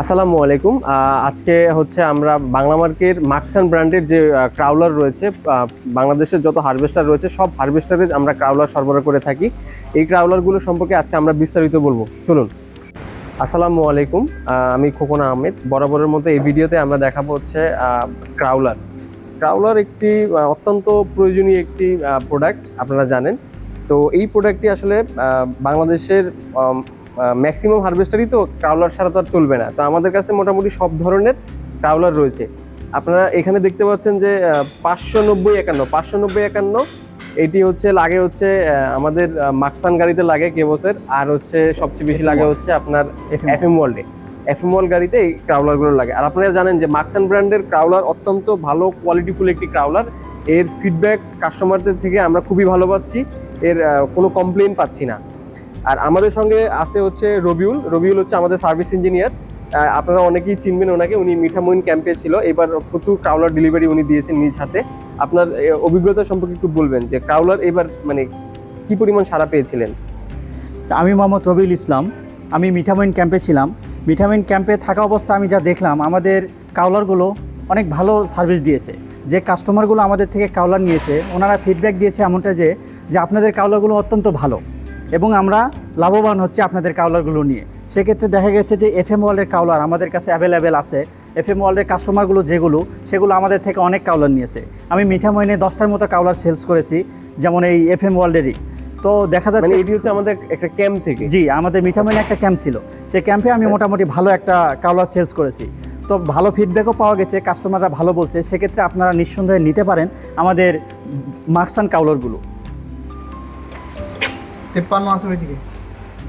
আসসালামু আলাইকুম। আজকে হচ্ছে আমরা বাংলা মার্কের মার্কসান ব্র্যান্ডের যে ক্রাউলার রয়েছে বাংলাদেশের যত হারভেস্টার রয়েছে, সব হারভেস্টারে আমরা ক্রাউলার সরবরাহ করে থাকি। এই ক্রাউলারগুলো সম্পর্কে আজকে আমরা বিস্তারিত বলব। চলুন। আসসালামু আলাইকুম। আমি খোকন আহমেদ। বরাবরের মতো এই ভিডিওতে আমরা দেখাবো হচ্ছে ক্রাউলার। ক্রাউলার একটি অত্যন্ত প্রয়োজনীয় একটি প্রোডাক্ট আপনারা জানেন। তো এই প্রোডাক্টটি আসলে বাংলাদেশের ম্যাক্সিমাম হারভেস্টারই তো ক্রাউলার ছাড়া তো আর চলবে না। তো আমাদের কাছে মোটামুটি সব ধরনের ক্রাউলার রয়েছে। আপনারা এখানে দেখতে পাচ্ছেন যে পাঁচশো নব্বই একান্ন পাঁচশো নব্বই একান্ন। এটি হচ্ছে লাগে হচ্ছে আমাদের মাকসান গাড়িতে লাগে কেবসের আর হচ্ছে সবচেয়ে বেশি লাগে হচ্ছে আপনার এফ এম ওয়ার্ল্ডে এফ এম ওয়ার্ল্ড গাড়িতে এই ক্রাউলারগুলো লাগে। আর আপনারা জানেন যে মাকসান ব্র্যান্ডের ক্রাউলার অত্যন্ত ভালো কোয়ালিটিফুল একটি ক্রাউলার এর ফিডব্যাক কাস্টমারদের থেকে আমরা খুবই ভালো পাচ্ছি। এর কোনো কমপ্লেন পাচ্ছি না। আর আমাদের সঙ্গে আছে হচ্ছে রবিউল। রবিউল হচ্ছে আমাদের সার্ভিস ইঞ্জিনিয়ার। আপনারা অনেকেই চিনবেন ওনাকে। উনি মিঠামইন ক্যাম্পে ছিল। এবার প্রচুর ক্রাউলার ডেলিভারি উনি দিয়েছেন নিজ হাতে। আপনার অভিজ্ঞতা সম্পর্কে একটু বলবেন যে ক্রাউলার এবার মানে কি পরিমাণ সাড়া পেয়েছিলেন? আমি মোহাম্মদ রবিউল ইসলাম। আমি মিঠামইন ক্যাম্পে ছিলাম। মিঠামইন ক্যাম্পে থাকা অবস্থা আমি যা দেখলাম, আমাদের কাউলারগুলো অনেক ভালো সার্ভিস দিয়েছে। যে কাস্টমারগুলো আমাদের থেকে কাউলার নিয়েছে, ওনারা ফিডব্যাক দিয়েছে এমনটা যে যে আপনাদের কাউলারগুলো অত্যন্ত ভালো। এবং আমরা লাভবান হচ্ছে আপনাদের কাউলারগুলো নিয়ে। সেক্ষেত্রে দেখা গেছে যে এফ এম ওয়ার্ল্ডের কাউলার আমাদের কাছে অ্যাভেলেবেল আছে। এফ এম ওয়ার্ল্ডের কাস্টমারগুলো যেগুলো সেগুলো আমাদের থেকে অনেক কাউলার নিয়েছে। আমি মিঠা মিঠামইনে দশটার মতো কাউলার সেলস করেছি যেমন এই এফ এম ওয়ার্ল্ডেরই তো দেখা মানে যাচ্ছে এটি হচ্ছে আমাদের একটা ক্যাম্প থেকে। জি আমাদের মিঠা মিঠামইনে একটা ক্যাম্প ছিল। সেই ক্যাম্পে আমি মোটামুটি ভালো একটা কাউলার সেলস করেছি। তো ভালো ফিডব্যাকও পাওয়া গেছে কাস্টমাররা ভালো বলছে। সেক্ষেত্রে আপনারা নিঃসন্দেহে নিতে পারেন আমাদের মার্কসান কাউলারগুলো তেপ্পান্ন আছে ওইদিকে।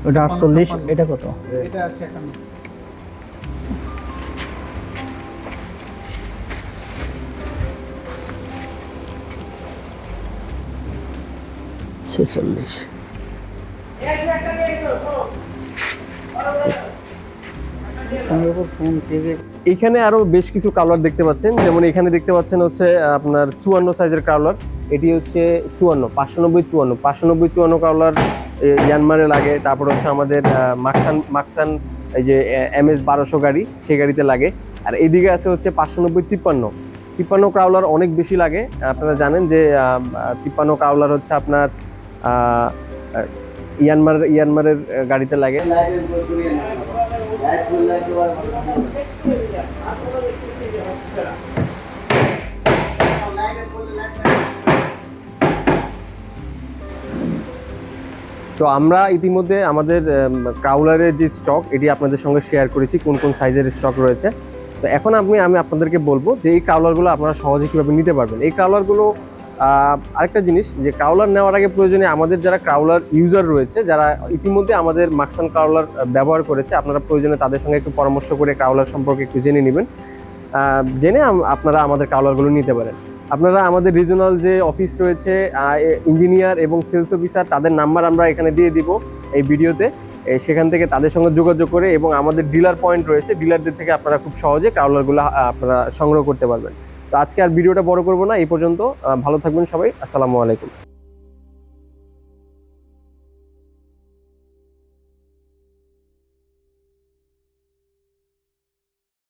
ওটা আটচল্লিশ এটা কত? এটা আছে একান্ন। ছেচল্লিশ। এখানে আরও বেশ কিছু কালার দেখতে পাচ্ছেন। যেমন এখানে দেখতে পাচ্ছেন হচ্ছে আপনার চুয়ান্ন সাইজের কালার এটি হচ্ছে চুয়ান্ন, পাঁচশো নব্বই চুয়ান্ন। পাঁচশো নব্বই চুয়ান্ন কালার ইয়ানমারে লাগে। তারপর হচ্ছে আমাদের মাকসান মাকসান এই যে এম এস বারোশো গাড়ি, সেই গাড়িতে লাগে। আর এদিকে আছে হচ্ছে পাঁচশো নব্বই তিপ্পান্ন। তিপ্পান্ন ক্রাউলার অনেক বেশি লাগে। আপনারা জানেন যে তিপ্পান্ন ক্রাউলার হচ্ছে আপনার ইয়ানমার ইয়ানমারের গাড়িতে লাগে। তো আমরা ইতিমধ্যে আমাদের ক্রাউলারের যে স্টক এটি আপনাদের সঙ্গে শেয়ার করেছি, কোন কোন সাইজের স্টক রয়েছে। তো এখন আমি আমি আপনাদেরকে বলব যে এই ক্রাউলারগুলো আপনারা সহজে কীভাবে নিতে পারবেন। এই ক্রাউলারগুলো আরেকটা জিনিস, যে ক্রাউলার নেওয়ার আগে প্রয়োজনে আমাদের যারা ক্রাউলার ইউজার রয়েছে, যারা ইতিমধ্যে আমাদের মাকসান ক্রাউলার ব্যবহার করেছে, আপনারা প্রয়োজনে তাদের সঙ্গে একটু পরামর্শ করে ক্রাউলার সম্পর্কে একটু জেনে নেবেন। জেনে আপনারা আমাদের কাউলারগুলো নিতে পারেন। আপনারা আমাদের রিজনাল যে অফিস রয়েছে ইঞ্জিনিয়ার এবং সেলস অফিসার তাদের নাম্বার আমরা এখানে দিয়ে দিব এই ভিডিওতে সেখান থেকে তাদের সঙ্গে যোগাযোগ করে এবং আমাদের ডিলার পয়েন্ট রয়েছে ডিলারদের থেকে আপনারা খুব সহজে কাউলারগুলো আপনারা সংগ্রহ করতে পারবেন। তো আজকে আর ভিডিওটা বড় করব না, এই পর্যন্ত ভালো থাকবেন সবাই, আসসালামু আলাইকুম।